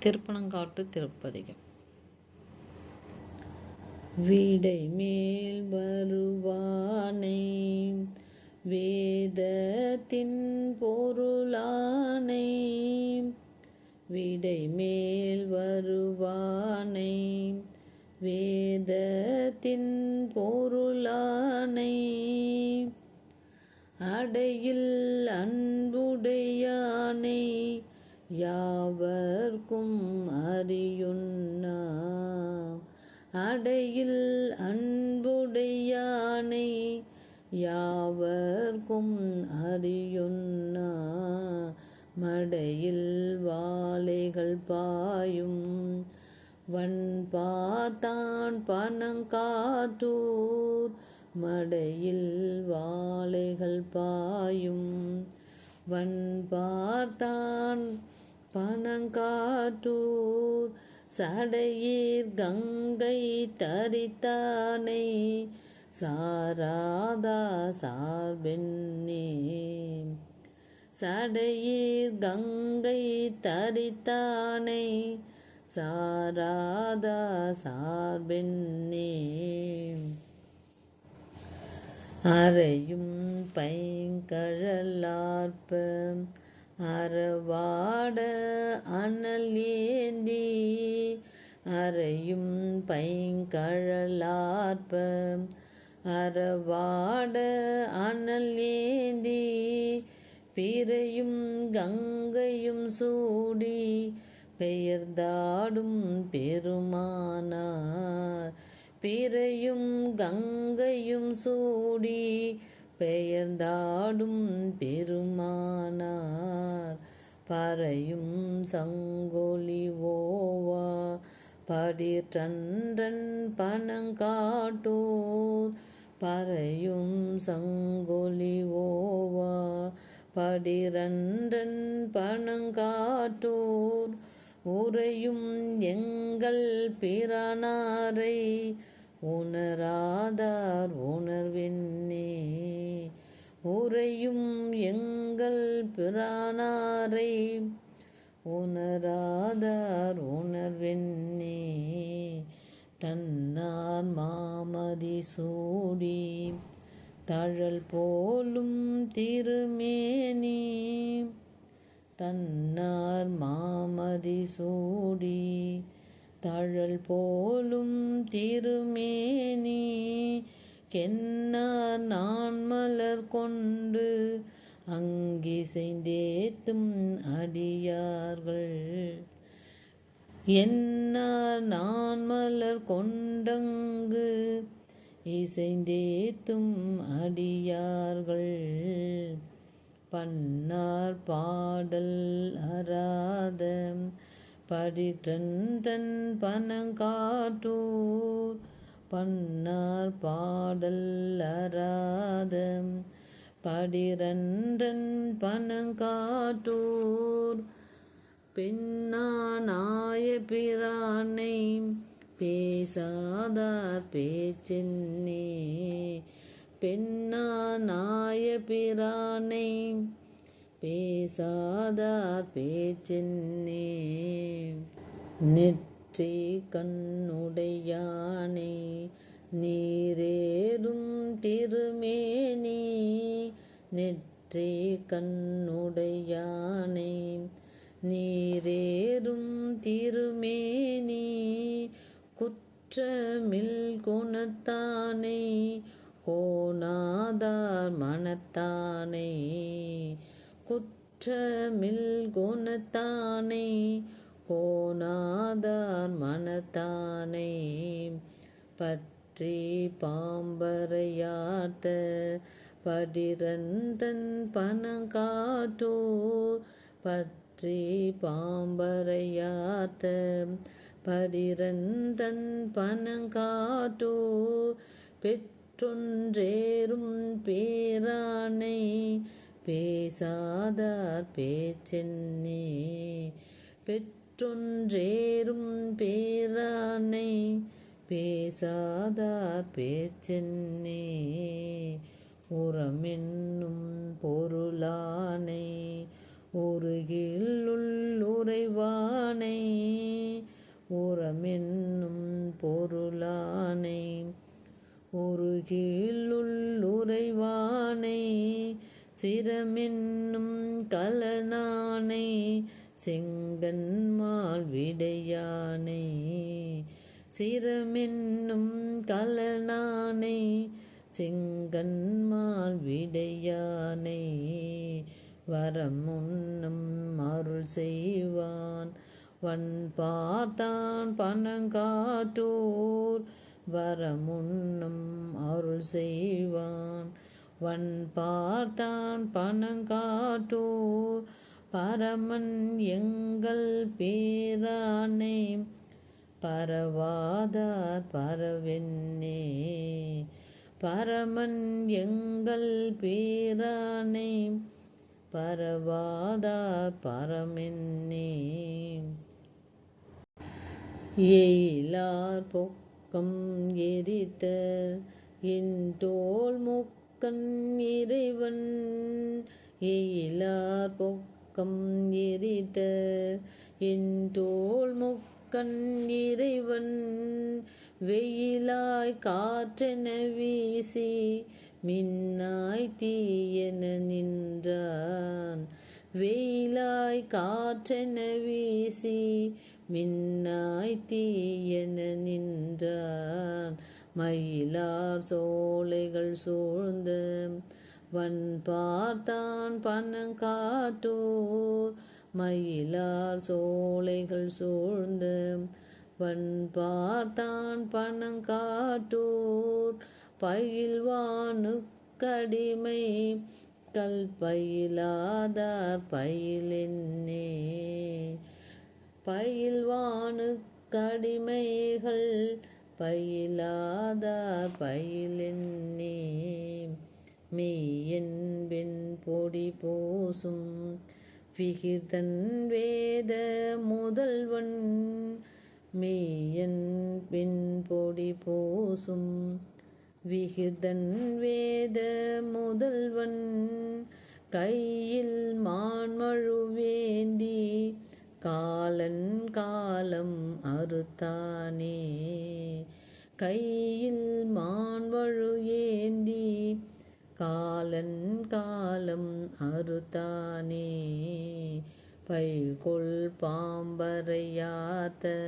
திருப்பனங்காட்டு திருப்பதிகம். வீடை மேல் வருவானை வேதத்தின் பொருளானை வீடை மேல் வருவானை வேதத்தின் பொருளானை. அடையில் யாவர்க்கும் அறியுண்ணா. அடையில் அன்புடையானை யாவர்க்கும் அறியுண்ணா. மடையில் வாழைகள் பாயும் வன் பார்த்தான் பணங்காற்றூர் மடையில் வாழைகள் பாயும் வன் பார்த்தான் பனங்காட்டூர் சடையீர் கங்கை தரித்தானை சாராதா சார்பென்னே சடையீர் கங்கை தரித்தானை சாராதா சார்பென்னே அறையும் பைங்கழலார்ப்ப அறவாட அனல் ஏந்தி அறையும் பைங்கழலார்ப்ப. அறவாட அனல் ஏந்தி பிறையும் கங்கையும் சூடி பெயர்தாடும் பெருமானார். பிறையும் கங்கையும் சூடி பெயர்ந்தாடும் பெருமானார். பறையும் சங்கொலி ஓவா படிற்றன்றன் பணங்காட்டோர். பறையும் சங்கொலி ஓவா படிரன்றன் பணங்காட்டோர். உறையும் எங்கள் பிறனாரை உணராதார் உணர்வென்னே உறையும் எங்கள் பிரானாரை உணராதார் உணர்வென்னே தன்னார் மாமதி சூடி தழல் போலும் திருமேனி. தன்னார் மாமதி சூடி தழல் போலும் திருமேனி கென்னார் நான் மலர் கொண்டு அங்கிசைந்தேத்தும் அடியார்கள். என்னார் நான் மலர் கொண்டங்கு இசைந்தேத்தும் அடியார்கள். பன்னார் பாடல் அராதம் படிற்றன் பனங்காட்டூர் பன்னார் பாடல் அராத படிரன்றன் பனங்காட்டூர் பெண்ணானாய பிரானை பேசாதார் பேச்சென்னே. பெண்ணானாய பிரானை பேசாதார் பேச்சென்னே? நெற்றி கண்ணுடையானை நீரேறும் திருமேனி. நெற்றி கண்ணுடையானை நீரேறும் திருமேனி. குற்றமில் குணத்தானை கோணாதார் மனத்தானை. குற்றமில் குணத்தானை கோணாதார் மனத்தானை. பற்றி பாம்பரையார்த்த படிரந்தன் பனங்காட்டோர் பற்றி பாம்பரையார்த்த படிரந்தன் பனங்காட்டோர் பெற்றொன்றேறும் பேரானை பேசாதார் பேச்சென்னே? பெற்றொன்றேறும் பேரானை பேசாதார் பேச்சென்னே? உரமென்னும் பொருளானை உருகிலுள்ளுரைவானை உரமென்னும் பொருளானை உருகிலுள்ளுரைவானை சிரமென்னும் கலனானை செங்கன்மால் விடையானை சிரமென்னும் கலனானை செங்கன்மால் விடையானை வரமுன்னும் அருள் செய்வான் வன் பார்த்தான் பனங்காட்டூர் வரமுன்னும் அருள் செய்வான் வன் பார்த்தான் பனங்காட்டூர் பரமன் எங்கள் பேரானே பரவாதார் பரவென்னே பரமன் எங்கள் பேரானே பரவாதார் பரமென்னே எயிலார் பொக்கம் எரித்த என் தோல் முக்கன் இறைவன். எயிலார் பொக்கம் எரித்த என் தோல் முக்கண் இறைவன். வெயிலாய் காற்றென வீசி மின்னாய் தீயென நின்றான். வெயிலாய் காற்றென வீசி மின்னாய் தீயென நின்றான். மயிலார் சோலைகள் சூழ்ந்த வன் பார்த்தான் பனங்காட்டோர் மயிலார் சோலைகள் சூழ்ந்த வன் பார்த்தான் பனங்காட்டோர் பயில்வானுக்கடிமை கல் பயிலாதார் பயிலென்னே. பயில்வானுக்கடிமைகள் பயிலாத பயிலென்னே மெய்யன்பின் பொடி பூசும் விகிதன் வேத முதல்வன். மெய்யன் பின் பொடி பூசும் விகிதன் வேத முதல்வன். கையில் மான்மழுவேந்தி காலன் காலம் அறுத்தானே. கையில் மான்வழு ஏந்தி காலன் காலம் அறுத்தானே. பைகொள் பாம்பரையாத்த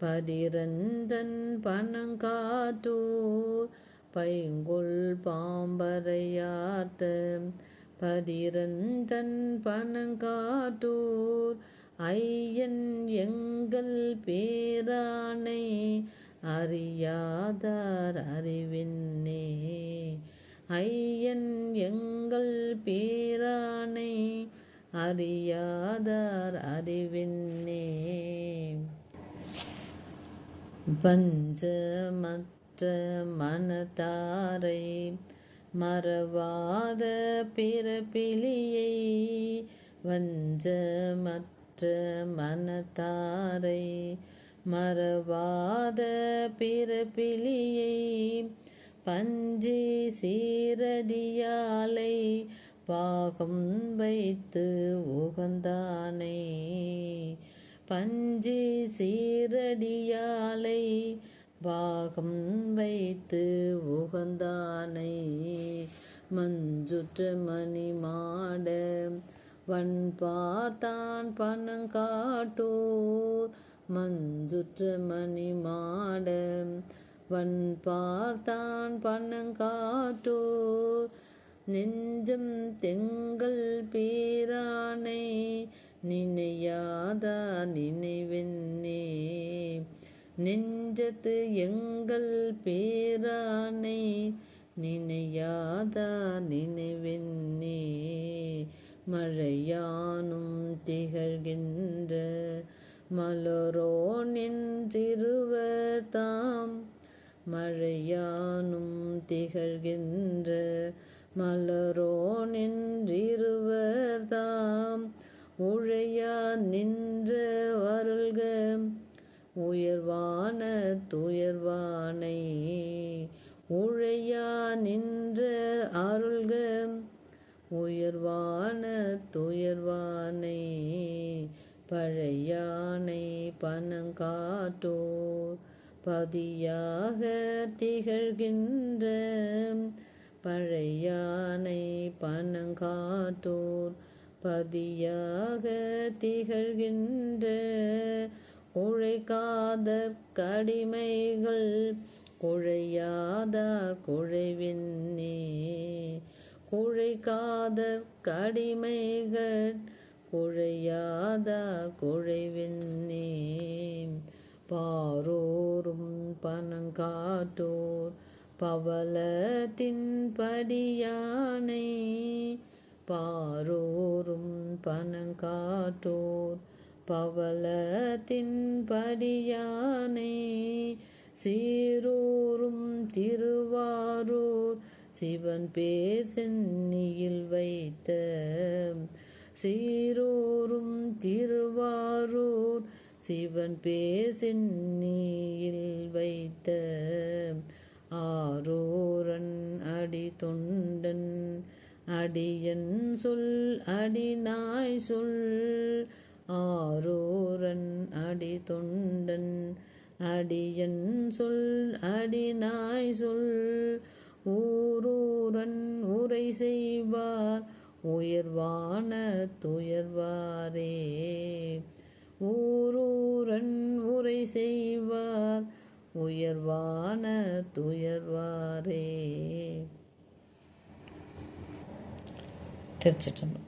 பதிரந்தன் பனங்காட்டூர் பைங்கொள் பாம்பரையார்த்த பதிரந்தன் பணங்காட்டூர் ஐயன் எங்கள் பேரானை அறியாதார் அறிவின்னே. ஐயன் எங்கள் பேரானை அறியாதார் அறிவின்னே. பஞ்சமற்ற மனதாரை மறவாத பிறப்பிலியை வஞ்சமற்ற மனதாரை மறவாத பிறப்பிலியை பஞ்சி சீரடியாலை பாகம் வைத்து உகந்தானே. பஞ்சி சீரடியாலை பாகம் வைத்து உகந்தானை. மஞ்சுற்ற மணி மாட வன் பார்த்தான் பனங்காட்டூர் மஞ்சுற்ற மணி மாட வன் பார்த்தான் பனங்காட்டூர் நெஞ்சம் தெங்கள் பேரானை நினையாதா நினைவென்னே. நெஞ்சத்து எங்கள் பேரானை நினையாதா நினைவென்னே. மழையானும் திகழ்கின்ற மலரோ நின்றிருவர் தாம் மழையானும் திகழ்கின்ற மலரோ நின்றிருவர் தாம் உழையா நின்ற வருள்க உயர்வான துயர்வானை. உழையா நின்ற அருள்க உயர்வான துயர்வானை. பழையானை பனங்காட்டோர் பதியாக திகழ்கின்ற பழையானை பனங்காட்டோர் பதியாக திகழ்கின்ற உழைக்காத கடிமைகள் குழையாத குழைவின்னே குழைக்காத கடிமைகள் குழையாத குழைவின்னே பாரோரும் பனங்காட்டோர் பவலத்தின் படியானை. பாரோரும் பனங்காட்டோர் பவலத்தின் படியானை. சீரோரும் திருவாரூர் சிவன் பேர் சென்னியில் வைத்த சீரோரும் திருவாரூர் சிவன் பேசின் வைத்த ஆரோரன் அடி தொண்டன் அடியன் சொல் அடிநாய் சொல். ஆரோரன் அடி தொண்டன் அடியன் சொல் அடிநாய் சொல். ஊரூரன் உரை செய்வார் உயர்வான துயர்வாரே. ஊரூரன் உரை செய்வார் உயர்வான துயர்வாரே. திருச்சிற்றம்பலம்.